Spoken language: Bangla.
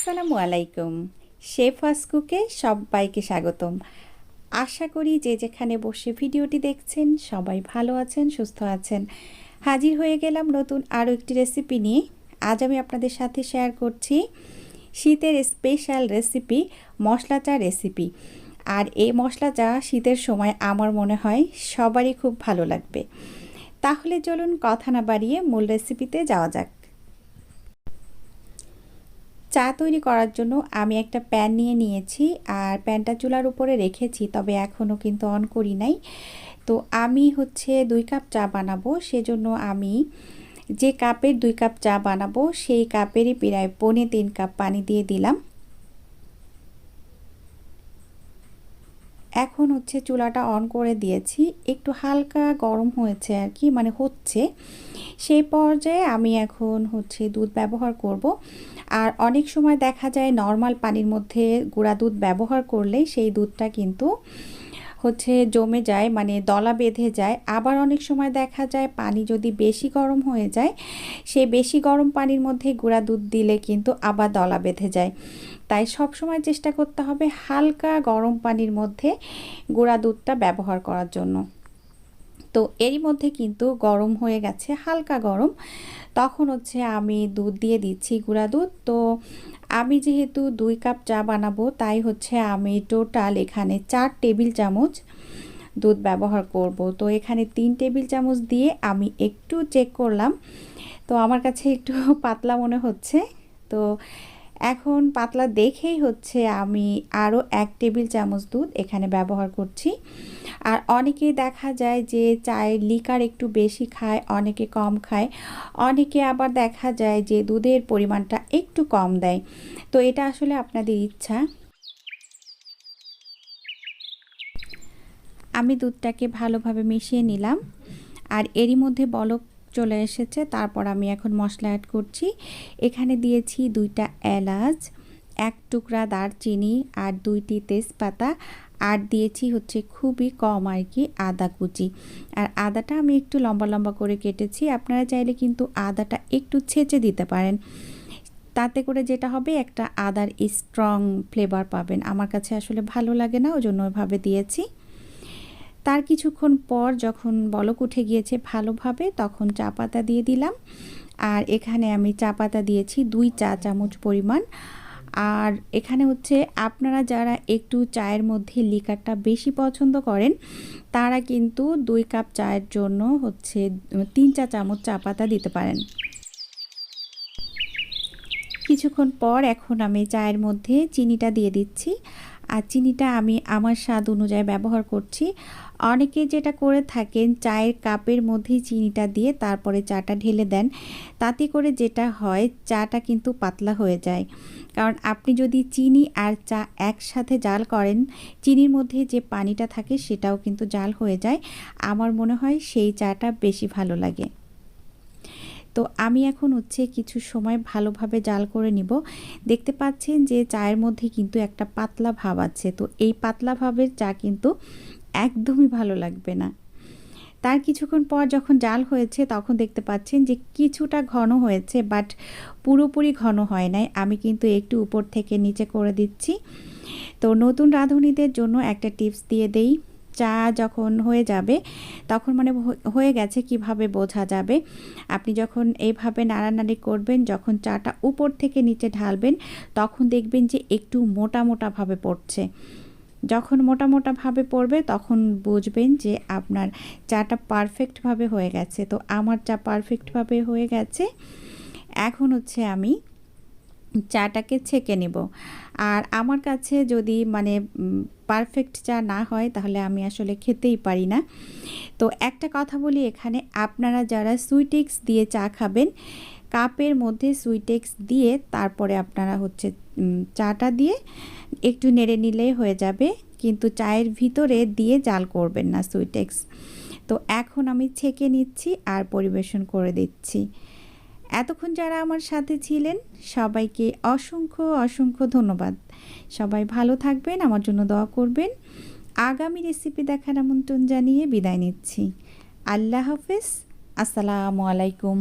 আসসালামু আলাইকুম। শেফ কুকে সবাইকে স্বাগতম। আশা করি যে যেখানে বসে ভিডিওটি দেখছেন, সবাই ভালো আছেন, সুস্থ আছেন। হাজির হয়ে গেলাম নতুন আরও একটি রেসিপি নিয়ে। আজ আমি আপনাদের সাথে শেয়ার করছি শীতের স্পেশাল রেসিপি মশলা চা রেসিপি। আর এই মশলা চা শীতের সময় আমার মনে হয় সবারই খুব ভালো লাগবে। তাহলে চলুন কথা না বাড়িয়ে মূল রেসিপিতে যাওয়া যাক। চা তৈরি করার জন্য আমি একটা প্যান নিয়ে নিয়েছি আর প্যানটা চুলার উপরে রেখেছি, তবে এখনও কিন্তু অন করি নাই। তো আমি হচ্ছে দুই কাপ চা বানাবো, সেজন্য আমি যে কাপের দুই কাপ চা বানাবো, সেই কাপেরই প্রায় পনে তিন কাপ পানি দিয়ে দিলাম। এখন হচ্ছে চুলাটা অন করে দিয়েছি। একটু হালকা গরম হয়েছে আর কি মানে হচ্ছে। সেই পর্যায়ে আমি এখন হচ্ছে দুধ ব্যবহার করব। আর অনেক সময় দেখা যায় নর্মাল পানির মধ্যে গুঁড়া দুধ ব্যবহার করলে সেই দুধটা কিন্তু হচ্ছে জমে যায় মানে দলা বেঁধে যায়। আবার অনেক সময় দেখা যায় পানি যদি বেশি গরম হয়ে যায়, সেই বেশি গরম পানির মধ্যে গুঁড়া দুধ দিলে কিন্তু আবার দলা বেঁধে যায়। তাই সব সময় চেষ্টা করতে হবে হালকা গরম পানির মধ্যে গুঁড়া দুধটা ব্যবহার করার জন্য। তো এরই মধ্যে কিন্তু গরম হয়ে গেছে, হালকা গরম। তখন হচ্ছে আমি দুধ দিয়ে দিচ্ছি গুঁড়া দুধ। তো আমি যেহেতু দুই কাপ চা বানাবো, তাই হচ্ছে আমি টোটাল এখানে চার টেবিল চামচ দুধ ব্যবহার করব। তো এখানে তিন টেবিল চামচ দিয়ে আমি একটু চেক করলাম। তো আমার কাছে একটু পাতলা মনে হচ্ছে। তো এখন পাতলা দেখেই হচ্ছে আমি আরও এক টেবিল চামচ দুধ এখানে ব্যবহার করছি। আর অনেকেই দেখা যায় যে চায়ের লিকার একটু বেশি খায়, অনেকে কম খায়। অনেকে আবার দেখা যায় যে দুধের পরিমাণটা একটু কম দেয়। তো এটা আসলে আপনাদের ইচ্ছা। আমি দুধটাকে ভালোভাবে মিশিয়ে নিলাম। আর এরই মধ্যে বলক চলে এসেছে, তারপর আমি এখন মশলা অ্যাড করছি। এখানে দিয়েছি দুইটা এলাচ। এক টুকরা দারচিনি আর দুইটি তেজপাতা। আর দিয়েছি হচ্ছে খুবই কম আর কি আদা কুচি। আর আদাটা আমি একটু লম্বা লম্বা করে কেটেছি। আপনারা চাইলে কিন্তু আদাটা একটু ছেঁচে দিতে পারেন। তাতে করে যেটা হবে, একটা আদার স্ট্রং ফ্লেভার পাবেন। আমার কাছে আসলে ভালো লাগে না ওই জন্য ওইভাবে দিয়েছি। তার কিছুক্ষণ পর যখন বলক উঠে গিয়েছে ভালোভাবে, তখন চা পাতা দিয়ে দিলাম। আর এখানে আমি চা পাতা দিয়েছি দুই চা চামচ পরিমাণ। আর এখানে হচ্ছে আপনারা যারা একটু চায়ের মধ্যে লিকারটা বেশি পছন্দ করেন, তারা কিন্তু দুই কাপ চায়ের জন্য হচ্ছে তিন চা চামচ চা পাতা দিতে পারেন। কিছুক্ষণ পর এখন আমি চায়ের মধ্যে চিনিটা দিয়ে দিচ্ছি। আর চিনিটা আমি আমার স্বাদ অনুযায়ী ব্যবহার করছি। অনেকে যেটা করে থাকেন, চায়ের কাপের মধ্যেই চিনিটা দিয়ে তারপরে চাটা ঢেলে দেন। তাতে করে যেটা হয়, চাটা কিন্তু পাতলা হয়ে যায়। কারণ আপনি যদি চিনি আর চা একসাথে জাল করেন, চিনির মধ্যে যে পানিটা থাকে সেটাও কিন্তু জাল হয়ে যায়। আমার মনে হয় সেই চাটা বেশি ভালো লাগে। তো আমি এখন হচ্ছে কিছু সময় ভালোভাবে জাল করে নিব। দেখতে পাচ্ছেন যে চায়ের মধ্যে কিন্তু একটা পাতলা ভাব আছে। তো এই পাতলা ভাবের চা কিন্তু একদমই ভালো লাগবে না। তার কিছুক্ষণ পর যখন জাল হয়েছে, তখন দেখতে পাচ্ছেন যে কিছুটা ঘন হয়েছে, বাট পুরোপুরি ঘন হয় নাই। আমি কিন্তু একটু উপর থেকে নিচে করে দিচ্ছি। তো নতুন রাঁধুনিদের জন্য একটা টিপস দিয়ে দেই। চা যখন হয়ে যাবে, তখন মানে হয়ে গেছে কীভাবে বোঝা যাবে? আপনি যখন এইভাবে নাড়ানাড়ি করবেন, যখন চাটা উপর থেকে নিচে ঢালবেন, তখন দেখবেন যে একটু মোটা মোটাভাবে পড়ছে। যখন মোটা মোটাভাবে পড়বে তখন বুঝবেন যে আপনার চাটা পারফেক্টভাবে হয়ে গেছে। তো আমার চা পারফেক্টভাবে হয়ে গেছে। এখন হচ্ছে আমি চাটাকে ছেঁকে নেব। আর আমার কাছে যদি মানে পারফেক্ট চা না হয় তাহলে আমি আসলে খেতেই পারি না। তো একটা কথা বলি এখানে, আপনারা যারা সুইটেক্স দিয়ে চা খাবেন কাপের মধ্যে সুইটেক্স দিয়ে তারপরে আপনারা হচ্ছে চাটা দিয়ে একটু নেড়ে নিলেই হয়ে যাবে। কিন্তু চায়ের ভিতরে দিয়ে জাল করবেন না সুইটেক্স। তো এখন আমি ছেঁকে নিচ্ছি আর পরিবেশন করে দিচ্ছি। এতক্ষণ যারা আমার সাথে ছিলেন, সবাইকে অসংখ্য অসংখ্য ধন্যবাদ। সবাই ভালো থাকবেন, আমার জন্য দোয়া করবেন। আগামী রেসিপি দেখার আমন্ত্রণ জানিয়ে বিদায় নিচ্ছি। আল্লাহ হাফেজ, আসসালামু আলাইকুম।